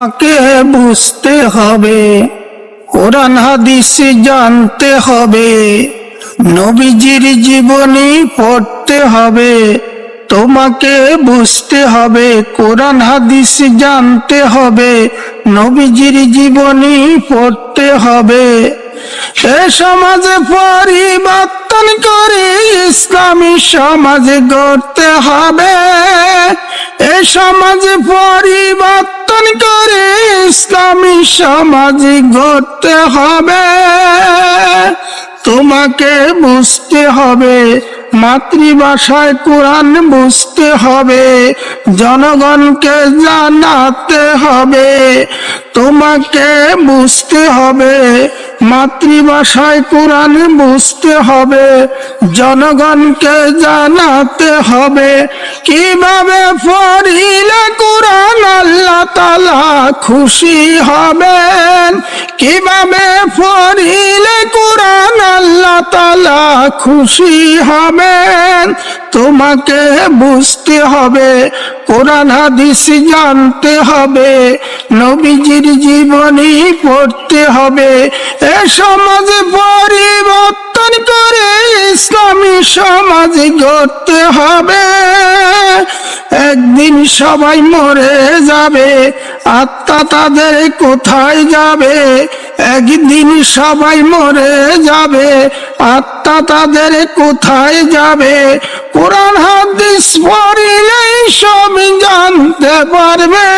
আমাকে বুঝতে হবে, কোরআন, হাদিস জানতে হবে, নবীজির জীবনী পড়তে হবে, তোমাকে বুঝতে হবে, কোরআন, হাদিস জানতে হবে, নবীজির জীবনী পড়তে হবে। এ সমাজে পরিবর্তন করে ইসলামী সমাজ গড়তে হবে। এ সমাজে পরিবর্তন করে ইসলামী সমাজ গড়তে হবে। তোমাকে বুঝতে হবে, মাতৃভাষায় কোরআন বুঝতে হবে, জনগণকে জানাতে হবে। তোমাকে বুঝতে হবে মাতৃভাষায় কোরআন বুঝতে হবে, জনগণকে জানাতে হবে, কীভাবে পড়িলে কোরআন আল্লাহ তালা খুশি হবেন? কীভাবে পড়িলে কোরআন আল্লাহ তালা খুশি হবেন? তোমাকে বুঝতে হবে, কোরআন, হাদিস জানতে হবে, নবীজির জীবনী পড়তে হবে। এ সমাজ পরিবর্তন করে ইসলামী সমাজ গড়তে হবে। একদিন সবাই মরে যাবে, আত্মা তাদের কোথায় যাবে? একদিন সবাই মরে যাবে, আত্মা তাদের কোথায় যাবে? কোরআন, হাদিস পড়িলেই সব জানতে পারবে,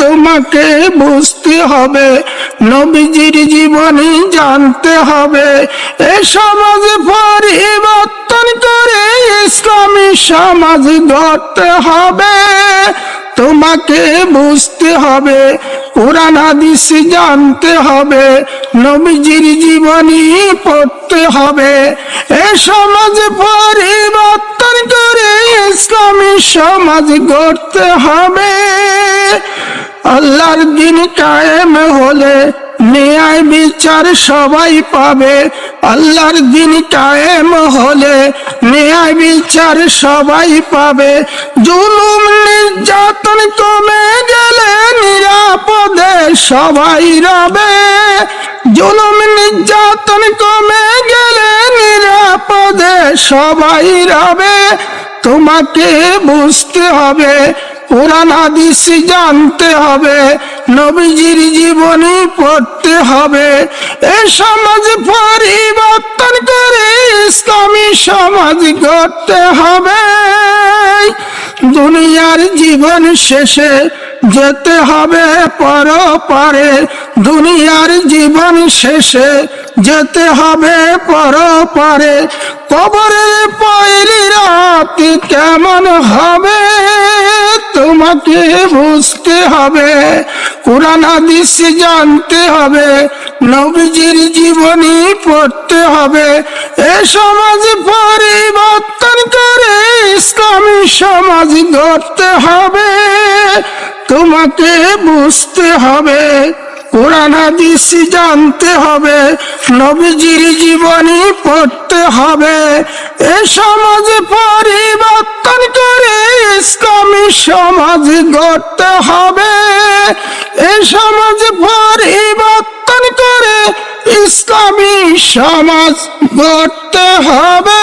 তোমাকে বুঝতে হবে, নবীজির জীবনী জানতে হবে। এ সমাজ পরিবর্তন করে ইসলামী সমাজ গড়তে হবে, তোমাকে বুঝতে হবে কোরআন, হাদিস জানতে হবে, নবীজির জীবনী পড়তে হবে। এ সমাজ পরিবর্তন করে ইসলামী সমাজ গড়তে হবে। আল্লাহর দিন কায়েম হলে ন্যায় বিচার সবাই পাবে। আল্লাহর দিন কায়েম হলে ন্যায় বিচার সবাই পাবে। জুলুম, নির্যাতন কমে সবাই রবে, জুলুম নির্যাতন কমে গেলে নিরাপদে সবাই রবে। তোমাকে বুঝতে হবে, কোরআন, হাদিস জানতে হবে, নবীজির জীবনী পড়তে হবে। এ সমাজ পরিবর্তন করে ইসলামী সমাজ গড়তে হবে। দুনিয়ার জীবন শেষে যেতে হবে পর পারে দুনিয়ার জীবন শেষে যেতে হবে পর পারে কবরের পয়লি রাত কেমন হবে, তোমাকে বুঝতে হবে। কোরআন, হাদিস জানতে হবে, নবীজির জীবনী পড়তে হবে। এ সমাজ পরিবর্তন করে ইসলামী সমাজ গড়তে হবে। তোমাকে বুঝতে হবে, কোরআন, হাদিস জানতে হবে, নবীজির জীবনী পড়তে হবে। এ সমাজ পরিবর্তন করে ইসলামী সমাজ গড়তে হবে। এ সমাজ পরিবর্তন করে ইসলামী সমাজ গড়তে হবে।